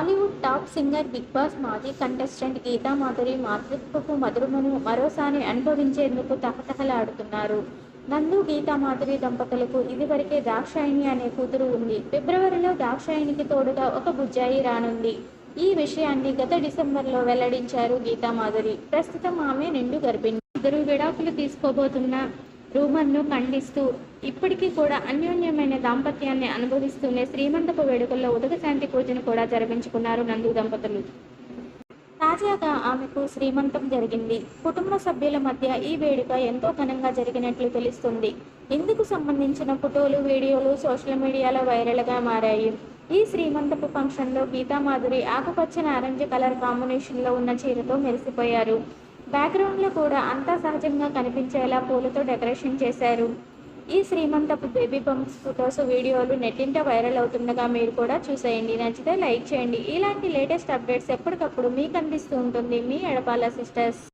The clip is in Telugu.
Tollywood top singer Bigg Boss మాజీ కంటెస్టెంట్ గీతా మాధురి మాతృత్వపు మధురమును మరోసారి అనుభవించేందుకు తహతహలాడుతున్నారు. నందు గీతా మాధురి దంపతులకు ఇదివరకే దాక్షాయిని అనే కూతురు ఉంది. ఫిబ్రవరిలో దాక్షాయినికి తోడుగా ఒక బుజ్జాయి రానుంది. ఈ విషయాన్ని గత డిసెంబర్లో వెల్లడించారు గీతా మాధురి. ప్రస్తుతం ఆమె నిండు గర్భిణి. ఇద్దరు విడాకులు తీసుకోబోతున్న రూమర్ను ఖండిస్తూ ఇప్పటికీ కూడా అన్యోన్యమైన దాంపత్యాన్ని అనుభవిస్తూనే శ్రీమంతపు వేడుకల్లో ఉదక శాంతి పూజను కూడా జరిపించుకున్నారు నందు దంపతులు. తాజాగా ఆమెకు శ్రీమంతం జరిగింది. కుటుంబ సభ్యుల మధ్య ఈ వేడుక ఎంతో ఘనంగా జరిగినట్లు తెలుస్తుంది. ఇందుకు సంబంధించిన ఫోటోలు వీడియోలు సోషల్ మీడియాలో వైరల్గా మారాయి. ఈ శ్రీమంతపు ఫంక్షన్లో గీతామాధురి ఆకుపచ్చ ఆరెంజ్ కలర్ కాంబినేషన్లో ఉన్న చీరతో మెరిసిపోయారు. బ్యాక్గ్రౌండ్లో కూడా అంతా సహజంగా కనిపించేలా పూలతో డెకరేషన్ చేశారు. ఈ శ్రీమంతపు బేబీ బంప్స్ ఫొటోస్ వీడియోలు నెట్టింట వైరల్ అవుతుండగా మీరు కూడా చూసేయండి. నచ్చితే లైక్ చేయండి. ఇలాంటి లేటెస్ట్ అప్డేట్స్ ఎప్పటికప్పుడు మీకు అందిస్తూ ఉంటుంది మీ ఎడపాల సిస్టర్స్.